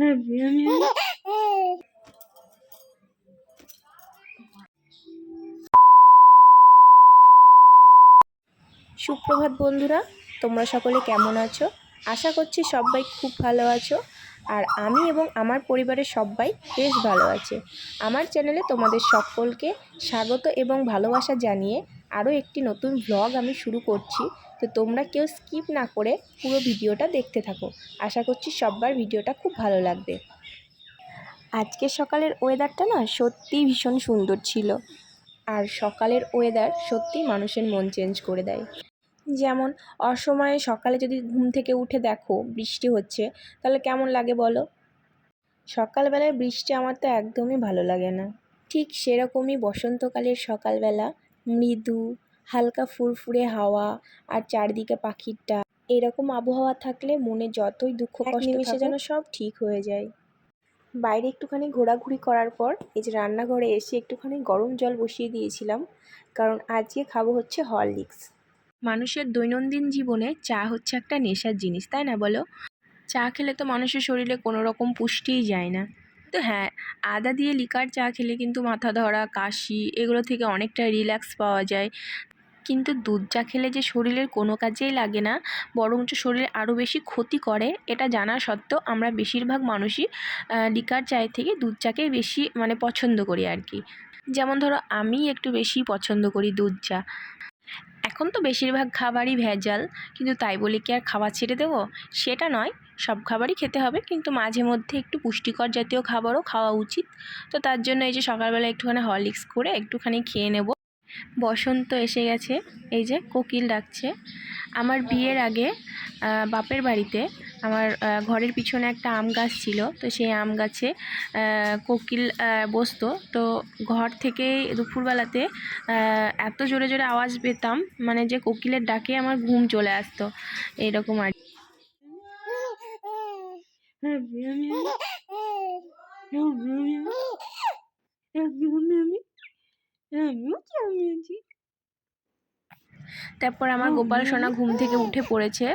আমি সুপ্রভাত বন্ধুরা, তোমরা সকলে কেমন আছো? আশা করছি সবাই খুব ভালো আছো, আর আমি এবং আমার পরিবারের সবাই বেশ ভালো আছে। আমার চ্যানেলে তোমাদের সকলকে স্বাগত এবং ভালোবাসা জানিয়ে আরও একটি নতুন ভ্লগ আমি শুরু করছি। তো তোমরা কেউ স্কিপ না করে পুরো ভিডিওটা দেখতে থাকো। আশা করছি সববার ভিডিওটা খুব ভালো লাগবে। আজকের সকালের ওয়েদারটা না সত্যিই ভীষণ সুন্দর ছিল। আর সকালের ওয়েদার সত্যিই মানুষের মন চেঞ্জ করে দেয়। যেমন, অসময়ে সকালে যদি ঘুম থেকে উঠে দেখো বৃষ্টি হচ্ছে, তাহলে কেমন লাগে বলো? সকালবেলায় বৃষ্টি আমার তো একদমই ভালো লাগে না। ঠিক সেরকমই বসন্তকালের সকালবেলা মৃদু হালকা ফুরফুরে হাওয়া আর চারদিকে পাখির ডাক এরকম আবহাওয়া থাকলে মনে যতই দুঃখ কষ্ট নিমিশে যেন সব ঠিক হয়ে যায়। বাইরে একটুখানি ঘোরাঘুরি করার পর এই যে রান্নাঘরে এসে একটুখানি গরম জল বসিয়ে দিয়েছিলাম কারণ আজকে খাব হচ্ছে হরলিক্স। মানুষের দৈনন্দিন জীবনে চা হচ্ছে একটা নেশার জিনিস তাই না বলো? চা খেলে তো মানুষের শরীরে কোনো রকম পুষ্টিই যায় না। তো হ্যাঁ আদা দিয়ে লিকার চা খেলে কিন্তু মাথা ধরা কাশি এগুলো থেকে অনেকটা রিল্যাক্স পাওয়া যায়। কিন্তু দুধ চা খেলে যে শরীরের কোনো কাজেই লাগে না, বরঞ্চ শরীরে আরও বেশি ক্ষতি করে, এটা জানা সত্ত্বেও আমরা বেশিরভাগ মানুষই লিকার চায়ের থেকে দুধ চাকেই বেশি মানে পছন্দ করি আর কি। যেমন ধরো আমি একটু বেশি পছন্দ করি দুধ চা। এখন তো বেশিরভাগ খাবারই ভেজাল, কিন্তু তাই বলে কি আর খাবার ছেড়ে দেবো? সেটা নয়, সব খাবারই খেতে হবে, কিন্তু মাঝে মধ্যে একটু পুষ্টিকর জাতীয় খাবারও খাওয়া উচিত। তো তার জন্য এই যে সকালবেলা একটুখানি হরলিক্স করে একটুখানি খেয়ে নেব। বসন্ত এসে গেছে এই যে কোকিল ডাকছে আমার বিয়ের আগে বাপের বাড়িতে আমার ঘরের পিছনে একটা আম গাছ ছিল তো সেই আম গাছে কোকিল বসতো তো ঘর থেকে দুপুরবেলাতে এত জোরে জোরে আওয়াজ পেতাম মানে যে কোকিলের ডাকে আমার ঘুম চলে আসতো এইরকম আর আমি তারপর আমার গোপাল সোনা ঘুম থেকে উঠে পড়েছে।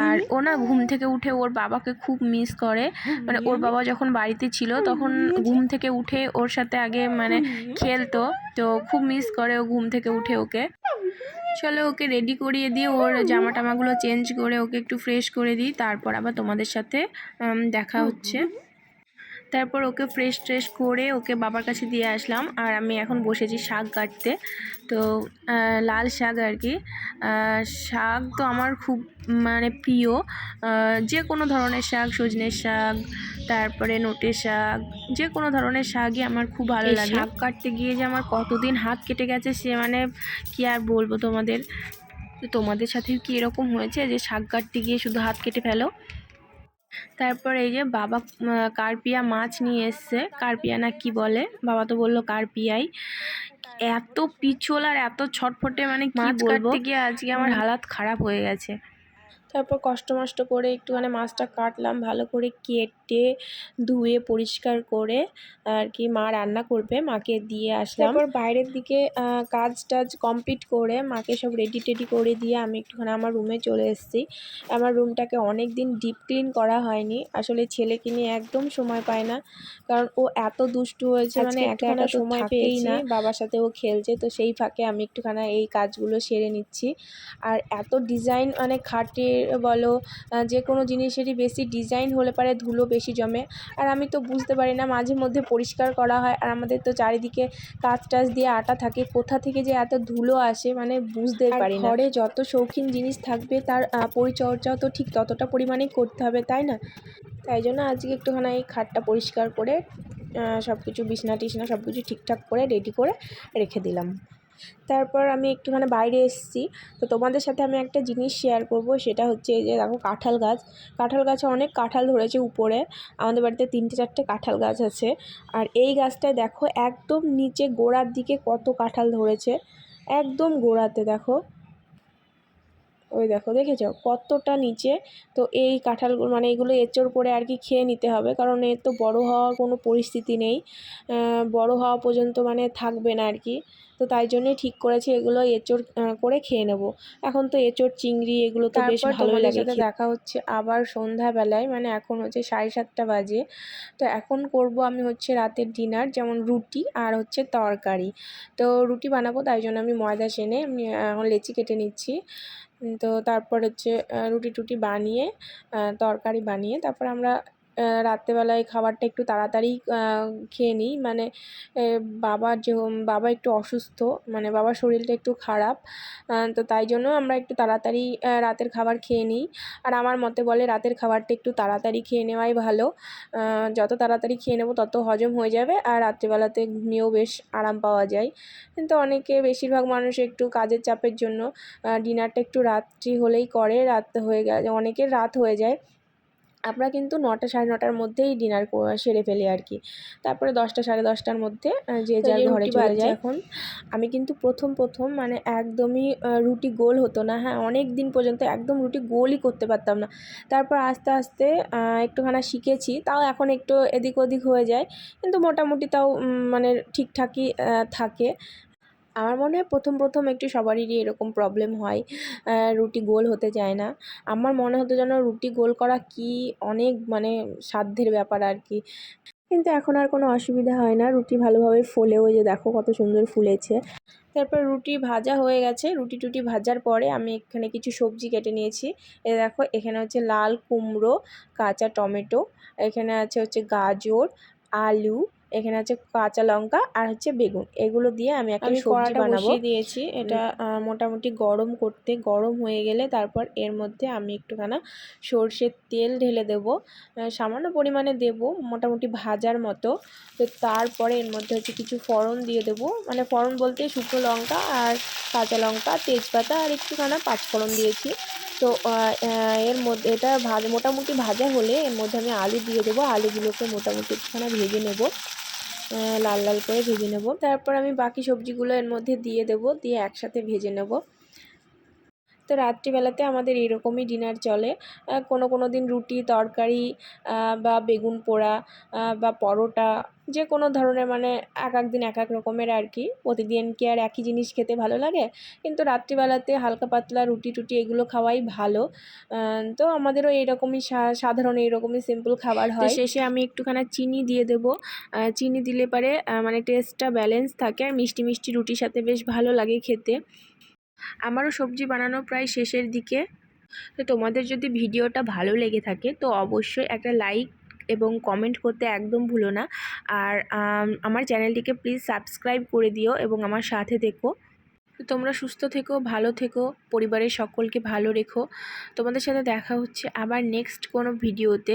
আর ও না ঘুম থেকে উঠে ওর বাবাকে খুব মিস করে। মানে ওর বাবা যখন বাড়িতে ছিল তখন ঘুম থেকে উঠে ওর সাথে আগে মানে খেলতো। তো খুব মিস করে ও ঘুম থেকে উঠে ওকে। চলো ওকে রেডি করিয়ে দিয়ে ওর জামা টামাগুলো চেঞ্জ করে ওকে একটু ফ্রেশ করে দিই। তারপর আবার তোমাদের সাথে দেখা হচ্ছে। তারপর ওকে ফ্রেশ ট্রেশ করে ওকে বাবার কাছে দিয়ে আসলাম। আর আমি এখন বসেছি শাক কাটতে। তো লাল শাক আর কি। শাক তো আমার খুব মানে প্রিয়। যে কোনো ধরনের শাক সজনের শাক তারপরে নোটে শাক যে কোনো ধরনের শাকই আমার খুব ভালো লাগে। শাক কাটতে গিয়ে যে আমার কতদিন হাত কেটে গেছে সে মানে কি আর বলব তোমাদের? তো তোমাদের সাথে কি এরকম হয়েছে যে শাক কাটতে গিয়ে শুধু হাত কেটে ফেলো? তারপর এই যে বাবা কার্পিয়া মাছ নিয়ে এসছে। কার্পিয়া না কি বলে? বাবা তো বলল কার্পিয়াই। এত পিছল আর এত ছটফটে মানে কি মাছ বলব? গিয়ে আজকে আমার হালাত খারাপ হয়ে গেছে। তারপর কষ্ট মষ্ট করে একটুখানি মাছটা কাটলাম ভালো করে কেটে ধুয়ে পরিষ্কার করে আর কি মা রান্না করবে মাকে দিয়ে আসলাম। তারপর বাইরের দিকে কাজ টাজ কমপ্লিট করে মাকে সব রেডি টেডি করে দিয়ে আমি একটুখানি আমার রুমে চলে এসেছি। আমার রুমটাকে অনেক দিন ডিপ ক্লিন করা হয়নি আসলে ছেলেকে নিয়ে একদম সময় পায় না। কারণ ও এত দুষ্টু হয়েছে মানে একা একা সময় পেয়েই না না। বাবার সাথে ও খেলছে তো সেই ফাঁকে আমি একটুখানি এই কাজগুলো সেরে নিচ্ছি। আর এত ডিজাইন মানে খাটের বলো যে কোনো জিনিসেরই বেশি ডিজাইন হলে পারে ধুলো বেশি জমে। আর আমি তো বুঝতে পারি না মাঝে মধ্যে পরিষ্কার করা হয়। আর আমাদের তো চারিদিকে কাঁচ টাচ দিয়ে আটা থাকে কোথা থেকে যে এত ধুলো আসে মানে বুঝতেই আর পারি না। ঘরে যত শৌখিন জিনিস থাকবে তার পরিচর্যাও তো ঠিক ততটা পরিমাণেই করতে হবে তাই না? তাই জন্য আজকে একটুখানি এই খাটটা পরিষ্কার করে সব কিছু বিছনা টিছনা সব কিছু ঠিকঠাক করে রেডি করে রেখে দিলাম। তারপর আমি একটুখানি বাইরে এসেছি। তো তোমাদের সাথে আমি একটা জিনিস শেয়ার করব, সেটা হচ্ছে এই যে দেখো কাঁঠাল গাছ। কাঁঠাল গাছে অনেক কাঁঠাল ধরেছে উপরে। আমাদের বাড়িতে তিনটে চারটে কাঁঠাল গাছ আছে। আর এই গাছটায় দেখো একদম নিচে গোড়ার দিকে কত কাঁঠাল ধরেছে। একদম গোড়াতে দেখো। ওই দেখো দেখেছ? কতটা নিচে? তো এই কাঁঠালগুলো মানে এগুলো এঁচড় করে আর কি খেয়ে নিতে হবে কারণ এর তো বড় হওয়ার কোনো পরিস্থিতি নেই। বড় হওয়া পর্যন্ত মানে থাকবে না আর কি। তো তাই জন্যই ঠিক করেছি এগুলো এঁচড় করে খেয়ে নেব। এখন তো এঁচড় চিংড়ি এগুলো তো বেশ ভালো লাগে দেখা হচ্ছে আবার সন্ধ্যাবেলায় মানে এখন হচ্ছে সাড়ে সাতটা বাজে। তো এখন করব আমি হচ্ছে রাতের ডিনার যেমন রুটি আর হচ্ছে তরকারি। তো রুটি বানাবো তাই জন্য আমি ময়দা সেনে আমি এখন লেচি কেটে নিচ্ছি। তো তারপর হচ্ছে রুটি টুটি বানিয়ে তরকারি বানিয়ে তারপর আমরা রাত্রেবেলায় খাবারটা একটু তাড়াতাড়ি খেয়ে নিই। মানে বাবার যে, বাবা একটু অসুস্থ মানে বাবার শরীরটা একটু খারাপ তো তাই জন্য আমরা একটু তাড়াতাড়ি রাতের খাবার খেয়ে নিই। আর আমার মতে বলে রাতের খাবারটা একটু তাড়াতাড়ি খেয়ে নেওয়াই ভালো। যত তাড়াতাড়ি খেয়ে নেব তত হজম হয়ে যাবে আর রাত্রেবেলাতে ঘুমিয়েও বেশ আরাম পাওয়া যায়। কিন্তু অনেকে বেশিরভাগ মানুষ একটু কাজের চাপের জন্য ডিনারটা একটু রাত্রি হলেই করে, রাত হয়ে গেলে, অনেকের রাত হয়ে যায়। আমরা কিন্তু নটা সাড়ে নটার মধ্যেই ডিনার সেরে ফেলি আর কি তারপরে দশটা সাড়ে দশটার মধ্যে যে যার ঘরে চলে যায়। এখন? আমি কিন্তু প্রথম প্রথম মানে একদমই রুটি গোল হতো না। হ্যাঁ অনেক দিন পর্যন্ত একদম রুটি গোলই করতে পারতাম না। তারপর আস্তে আস্তে একটুখানা শিখেছি। তাও এখন একটু এদিক ওদিক হয়ে যায়। কিন্তু মোটামুটি তাও মানে ঠিকঠাকই থাকে। আমার মনে হয় প্রথম প্রথম একটু সবারই এরকম প্রবলেম হয়। রুটি গোল হতে চায় না। আমার মনে হতো যেন রুটি গোল করা কি অনেক মানে সাধ্যের ব্যাপার আর কি। কিন্তু এখন আর কোনো অসুবিধা হয় না। রুটি ভালোভাবে ফোলেও যে দেখো কত সুন্দর ফুলেছে। তারপর রুটি ভাজা হয়ে গেছে। রুটি টুটি ভাজার পরে আমি এখানে কিছু সবজি কেটে নিয়েছি। এ দেখো, এখানে হচ্ছে লাল কুমড়ো, কাঁচা টমেটো, এখানে আছে হচ্ছে গাজর, আলু এখানে আছে কাঁচা লঙ্কা আর হচ্ছে বেগুন। এগুলো দিয়ে আমি একটা সবজি বানাবো। দিয়েছি। এটা মোটামুটি গরম করতে গরম হয়ে গেলে তারপর এর মধ্যে আমি একটুখানা সর্ষের তেল ঢেলে দেব। সামান্য পরিমাণে দেব মোটামুটি ভাজার মতো। তো তারপরে এর মধ্যে হচ্ছে কিছু ফোড়ন দিয়ে দেবো। মানে ফোড়ন বলতে শুকনো লঙ্কা আর কাঁচা লঙ্কা তেজপাতা আর একটুখানা পাঁচফোড়ন দিয়েছি। তো এর মধ্যে এটা ভাজ মোটামুটি ভাজা হলে এর মধ্যে আমি আলু দিয়ে দেবো। আলুগুলোকে মোটামুটি একটুখানি ভেজে নেব। লাল লাল করে ভেজে নেব। তারপর আমি বাকি সবজিগুলো এর মধ্যে দিয়ে দেবো, দিয়ে একসাথে ভেজে নেব। তো রাত্রিবেলাতে আমাদের এরকমই ডিনার চলে। কোনো কোনো দিন রুটি তরকারি বা বেগুন পোড়া বা পরোটা যে কোনো ধরনের মানে এক এক দিন এক এক রকমের আর কি। প্রতিদিন কি আর একই জিনিস খেতে ভালো লাগে? কিন্তু রাত্রিবেলাতে হালকা পাতলা রুটি টুটি এগুলো খাওয়াই ভালো। তো আমাদেরও এইরকমই সাধারণ এইরকমই সিম্পল খাবার হয়। শেষে আমি একটুখানি চিনি দিয়ে দেবো। চিনি দিলে পারে মানে টেস্টটা ব্যালেন্স থাকে আর মিষ্টি মিষ্টি রুটির সাথে বেশ ভালো লাগে খেতে। আমারও সবজি বানানো প্রায় শেষের দিকে। তো তোমাদের যদি ভিডিওটা ভালো লেগে থাকে, তো অবশ্যই একটা লাইক এবং কমেন্ট করতে একদম ভুলো না। আর আমার চ্যানেলটিকে প্লিজ সাবস্ক্রাইব করে দিও এবং আমার সাথে দেখো তোমরা সুস্থ থেকো, ভালো থেকো, পরিবারের সকলকে ভালো রেখো। তোমাদের সাথে দেখা হচ্ছে আবার নেক্সট কোনো ভিডিওতে।